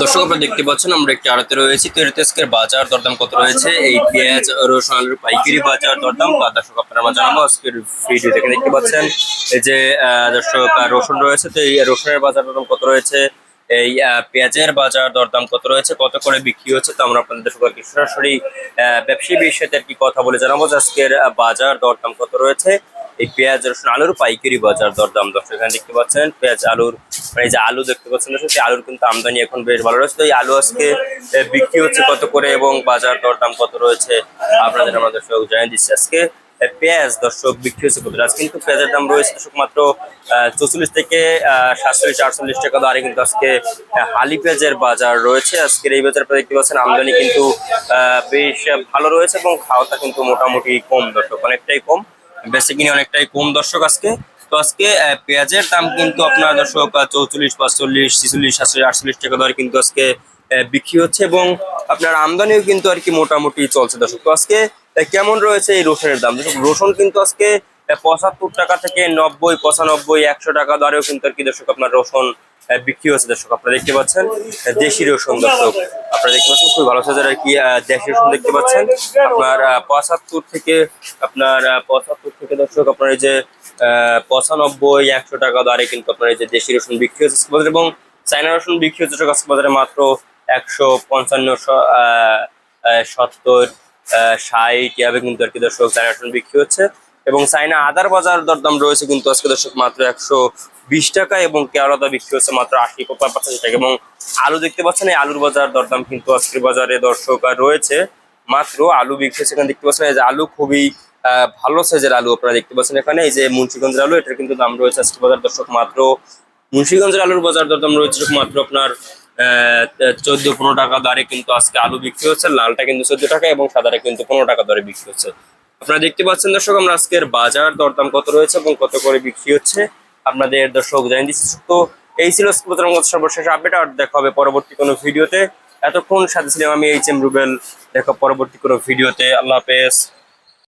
দর্শক, আপনারা দেখতে পাচ্ছেন আমরা একটি আড়তে রয়েছি। তো বাজার দরদাম কত রয়েছে? এই পেঁয়াজ, রসুন, আলুর পাইকারি বাজার দরদাম। তা দর্শক, আপনারা জানাব, আজকের ভিডিও থেকে দেখতে পাচ্ছেন। এই যে দর্শক রসুন রয়েছে, তো এই রসুনের বাজার দরদাম কত রয়েছে? এই পেঁয়াজের বাজার দরদাম কত রয়েছে? কত করে বিক্রি হচ্ছে? তো আমরা আপনাদের সবাইকে সরাসরি ব্যবসায়ী বিষয়ে আর কি কথা বলে জানাব আজকের বাজার দরদাম কত রয়েছে? এই পেঁয়াজ, রসুন, আলুর পাইকারি বাজার দরদাম। দর্শক, এখানে দেখতে পাচ্ছেন, পেঁয়াজ, আলুর মানে এই যে আলু দেখতে পাচ্ছেন, দর্শক, এই আলুর কিন্তু আমদানি এখন বেশ ভালো রয়েছে। তো এই আলু আজকে বিক্রি হচ্ছে কত করে এবং বাজার দরদাম কত রয়েছে, আপনাদের আমরা দর্শক জানিয়ে দিচ্ছি আজকে। পেঁয়াজ, দর্শক, বিক্রি হচ্ছে কত? আজকে কিন্তু পেঁয়াজের দাম রয়েছে দর্শক মাত্র চৌচল্লিশ থেকে সাতচল্লিশ, আটচল্লিশ টাকা দরে কিন্তু আজকে হালি পেঁয়াজের বাজার রয়েছে। আজকের এই বাজার দেখতে পাচ্ছেন, আমদানি কিন্তু বেশ ভালো রয়েছে এবং খাওয়াটা কিন্তু মোটামুটি কম দর্শক, অনেকটাই কম। বেশি কিনে অনেকটাই কম দর্শক আজকে। তো আজকে পেঁয়াজের দাম কিন্তু আপনার দর্শক চৌচল্লিশ, পাঁচচল্লিশ, ছিচল্লিশ, সাতচল্লিশ, আটচল্লিশ টাকা দরে কিন্তু আজকে বিক্রি হচ্ছে এবং আপনার আমদানিও কিন্তু আর কি মোটামুটি চলছে দর্শক। তো আজকে কেমন রয়েছে এই রসুনের দাম? দর্শক, রসুন কিন্তু আজকে পঁচাত্তর টাকা থেকে নব্বই, পঁচানব্বই, একশো টাকা দরেও কিন্তু আর কি দর্শক আপনার রসুন বিক্রি হচ্ছে দর্শক। আপনারা দেখতে পাচ্ছেন দেশি রসুন দর্শক। আপনারা দেখতে পাচ্ছেন, খুবই ভালো সাইজের আর কি দেশি রসুন দেখতে পাচ্ছেন। আপনার পঁচাত্তর থেকে, আপনার পঁচাত্তর থেকে দর্শক আপনার এই যে পঁচানব্বই, একশো টাকা দরে কিন্তু আপনার এই যে দেশি রসুন বিক্রি হচ্ছে বাজারে এবং চায়না রসুন বিক্রি হচ্ছে দর্শক আজকে বাজারে মাত্র একশো পঞ্চান্ন সত্তর ষাট, এভাবে কিন্তু আর কি দর্শক চাইনা রসুন বিক্রি হচ্ছে। এবং চাইনা আদার বাজার দরদাম রয়েছে, কিন্তু আজকে দর্শক মাত্র একশো বিশ টাকা এবং কেওড়াদা বিক্রি হচ্ছে মাত্র আশি পঁচাশি টাকা। এবং আলু দেখতে পাচ্ছেন, এই আলুর বাজার দরদাম কিন্তু আজকের বাজারে দর্শক রয়েছে। মাত্র আলু বিক্রি হচ্ছে এখানে দেখতে পাচ্ছেন, এই যে আলু খুবই ভালো সাইজের আলু আপনারা দেখতে পাচ্ছেন এখানে। এই যে মুন্সিগঞ্জের আলু, এটার কিন্তু দাম রয়েছে আজকের বাজার দর্শক মাত্র মুন্সিগঞ্জের আলুর বাজার দরদাম রয়েছে মাত্র আপনার চোদ্দ পনেরো টাকা দরে কিন্তু আজকে আলু বিক্রি হচ্ছে। লালটা কিন্তু চোদ্দ টাকা এবং সাদাটা কিন্তু পনেরো টাকা দরে বিক্রি হচ্ছে। আপনারা দেখতে পাচ্ছেন দর্শক, আমরা আজকের বাজার দরদাম কত রয়েছে এবং কত করে বিক্রি হচ্ছে আপনাদের দর্শক জানিয়ে দিচ্ছি। তো এই ছিল সর্বশেষ আপডেট। আর দেখা হবে পরবর্তী কোনো ভিডিওতে। এতক্ষণ সাথে ছিলাম আমি এইচ এম রুবেল দেখা পরবর্তী কোনো ভিডিওতে। আল্লাহ হাফেজ।